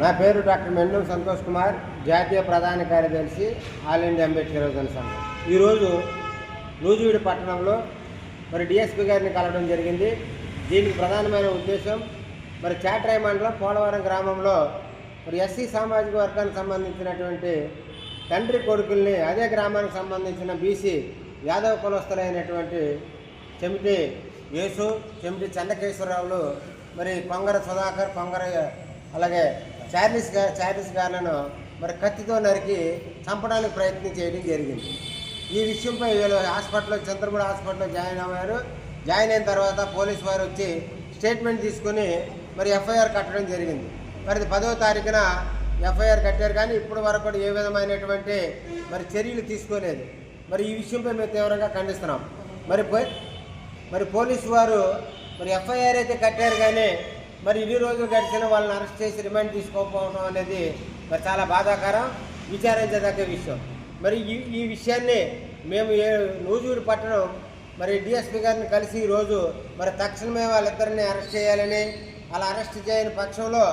నా పేరు డాక్టర్ మెండం సంతోష్ కుమార్ జాతీయ ప్రధాన కార్యదర్శి ఆల్ ఇండియా అంబేద్కర్ సంఘం. ఈరోజు నూజివీడు పట్టణంలో మరి డిఎస్పీ గారిని కలవడం జరిగింది. దీనికి ప్రధానమైన ఉద్దేశం మరి చాట్రాయి మండలం పోలవరం గ్రామంలో మరి ఎస్సీ సామాజిక వర్గానికి సంబంధించినటువంటి తండ్రి కొడుకుల్ని అదే గ్రామానికి సంబంధించిన బీసీ యాదవ కులస్తులైనటువంటి చెమిటి యేసు చెమిటి చంద్రకేశ్వరరావులు మరి కొంగర సుధాకర్ కొంగర అలాగే చార్లీస్గా చార్లీస్ గార్లను మరి కత్తితో నరికి చంపడానికి ప్రయత్నం చేయడం జరిగింది. ఈ విషయంపై వీళ్ళు హాస్పిటల్లో చంద్రపూడి హాస్పిటల్లో జాయిన్ అయ్యారు జాయిన్ అయిన తర్వాత పోలీసు వారు వచ్చి స్టేట్మెంట్ తీసుకుని మరి ఎఫ్ఐఆర్ కట్టడం జరిగింది. మరి పదవ తారీఖున ఎఫ్ఐఆర్ కట్టారు కానీ ఇప్పటి వరకు కూడా ఏ విధమైనటువంటి మరి చర్యలు తీసుకోలేదు. మరి ఈ విషయంపై మేము తీవ్రంగా ఖండిస్తున్నాం. మరి మరి పోలీసు వారు మరి ఎఫ్ఐఆర్ అయితే కట్టారు కానీ మరి ఇన్ని రోజులు గడిచిన వాళ్ళని అరెస్ట్ చేసి రిమాండ్ తీసుకోకపోవడం అనేది మరి చాలా బాధాకరం విచారించదగ్గ విషయం. మరి ఈ ఈ విషయాన్ని మేము ఏ నూజూరు పట్టణం మరి డిఎస్పీ గారిని కలిసి ఈరోజు మరి తక్షణమే వాళ్ళిద్దరిని అరెస్ట్ చేయాలని అలా అరెస్ట్ చేయని పక్షంలో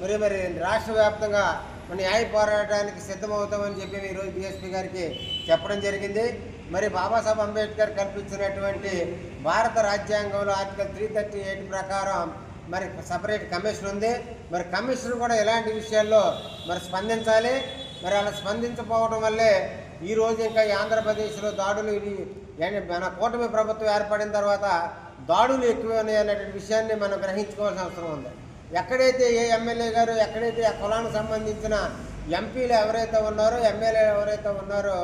మరి మరి రాష్ట్ర వ్యాప్తంగా మన న్యాయ పోరాటానికి సిద్ధమవుతామని చెప్పి ఈరోజు డిఎస్పీ గారికి చెప్పడం జరిగింది. మరి బాబాసాహెబ్ అంబేద్కర్ కల్పించినటువంటి భారత రాజ్యాంగంలో ఆర్టికల్ త్రీ థర్టీ ఎయిట్ ప్రకారం మరి సపరేట్ కమిషన్ ఉంది. మరి కమిషన్ కూడా ఇలాంటి విషయాల్లో మరి స్పందించాలి? మరి అలా స్పందించకపోవడం వల్లే ఈ రోజు ఇంకా ఆంధ్రప్రదేశ్లో దాడులు ఇది మన కూటమి ప్రభుత్వం ఏర్పడిన తర్వాత దాడులు ఎక్కువ ఉన్నాయి అనేటువంటి విషయాన్ని మనం గ్రహించుకోవాల్సిన అవసరం ఉంది. ఎక్కడైతే ఏ ఎమ్మెల్యే గారు ఎక్కడైతే ఆ కులానికి సంబంధించిన ఎంపీలు ఎవరైతే ఉన్నారో ఎమ్మెల్యే ఎవరైతే ఉన్నారో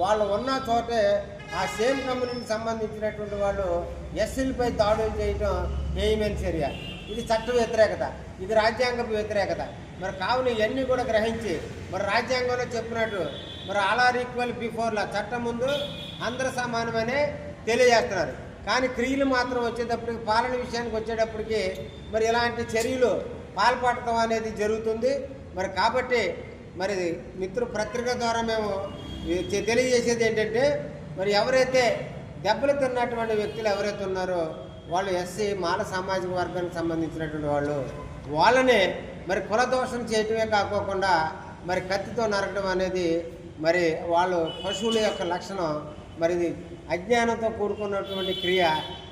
వాళ్ళు ఉన్న చోటే ఆ సేమ్ కంపెనీకి సంబంధించినటువంటి వాళ్ళు ఎస్సీలపై దాడులు చేయటం ఏయమైన చర్య. ఇది చట్ట వ్యతిరేకత. ఇది రాజ్యాంగపు వ్యతిరేకత. మరి కావున ఇవన్నీ కూడా గ్రహించి మరి రాజ్యాంగంలో చెప్పినట్టు మరి ఆల్ ఆర్ ఈక్వల్ బిఫోర్లా చట్టం ముందు అందరు సమానమనే తెలియజేస్తున్నారు. కానీ క్రియలు మాత్రం వచ్చేటప్పటికి పాలన విషయానికి వచ్చేటప్పటికి మరి ఇలాంటి చర్యలు పాల్పడటం అనేది జరుగుతుంది. మరి కాబట్టి మరి మిత్రు పత్రిక ద్వారా మేము తె- తెలియజేసేది ఏంటంటే మరి ఎవరైతే దెబ్బలు తిన్నటువంటి వ్యక్తులు ఎవరైతే ఉన్నారో వాళ్ళు ఎస్సీ మాల సామాజిక వర్గానికి సంబంధించినటువంటి వాళ్ళు వాళ్ళనే మరి కుల దోషం చేయటమే కాకోకుండా మరి కత్తితో నరకడం అనేది మరి వాళ్ళు పశువుల యొక్క లక్షణం మరి అజ్ఞానంతో కూడుకున్నటువంటి క్రియ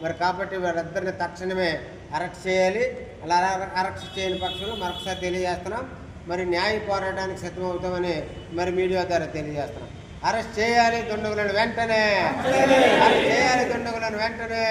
మరి కాబట్టి వీళ్ళిద్దరిని తక్షణమే అరెస్ట్ చేయాలి. అలా అరెస్ట్ చేయని పక్షంలో మరొకసారి తెలియజేస్తున్నాం. మరి న్యాయ పోరాటానికి సిద్ధమవుతామని మరి మీడియా ద్వారా తెలియజేస్తున్నాం. అరెస్ట్ చేయాలి దుండగులను వెంటనే. అరెస్ట్ చేయాలి దుండగులను వెంటనే.